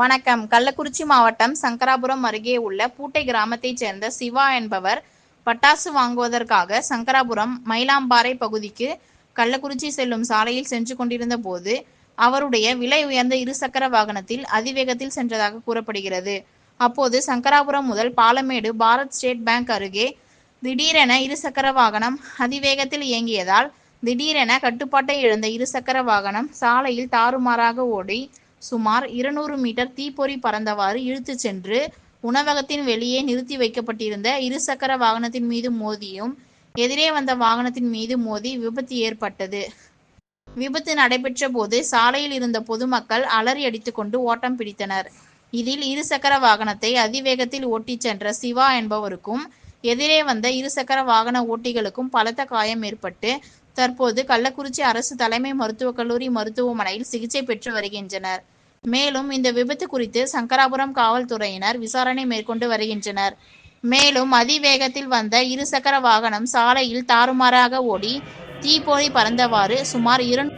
வணக்கம். கள்ளக்குறிச்சி மாவட்டம் சங்கராபுரம் அருகே உள்ள பூட்டை கிராமத்தைச் சேர்ந்த சிவா என்பவர் பட்டாசு வாங்குவதற்காக சங்கராபுரம் மயிலாம்பாறை பகுதிக்கு கள்ளக்குறிச்சி செல்லும் சாலையில் சென்று கொண்டிருந்த போது அவருடைய விலை உயர்ந்த இருசக்கர வாகனத்தில் அதிவேகத்தில் சென்றதாக கூறப்படுகிறது. அப்போது சங்கராபுரம் முதல் பாலமேடு பாரத் ஸ்டேட் பேங்க் அருகே திடீரென இருசக்கர வாகனம் அதிவேகத்தில் இயங்கியதால் திடீரென கட்டுப்பாட்டை இழந்த இருசக்கர வாகனம் சாலையில் தாறுமாறாக ஓடி சுமார் இருநூறு மீட்டர் தீப்பொறி பறந்தவாறு இழுத்துச் சென்று உணவகத்தின் வெளியே நிறுத்தி வைக்கப்பட்டிருந்த இருசக்கர வாகனத்தின் மீது மோதியும் எதிரே வந்த வாகனத்தின் மீது மோதி விபத்து ஏற்பட்டது. விபத்து நடைபெற்ற போது சாலையில் இருந்த பொதுமக்கள் அலறி அடித்துக்கொண்டு ஓட்டம் பிடித்தனர். இதில் இருசக்கர வாகனத்தை அதிவேகத்தில் ஓட்டிச் சென்ற சிவா என்பவருக்கும் எதிரே வந்த இருசக்கர வாகன ஓட்டிகளுக்கும் பலத்த காயம் ஏற்பட்டு தற்போது கள்ளக்குறிச்சி அரசு தலைமை மருத்துவக் கல்லூரி மருத்துவமனையில் சிகிச்சை பெற்று வருகின்றனர். மேலும் இந்த விபத்து குறித்து சங்கராபுரம் காவல்துறையினர் விசாரணை மேற்கொண்டு வருகின்றனர். மேலும் அதிவேகத்தில் வந்த இருசக்கர வாகனம் சாலையில் தாறுமாறாக ஓடி தீப்பொறி பறந்தவாறு சுமார் இரண்டு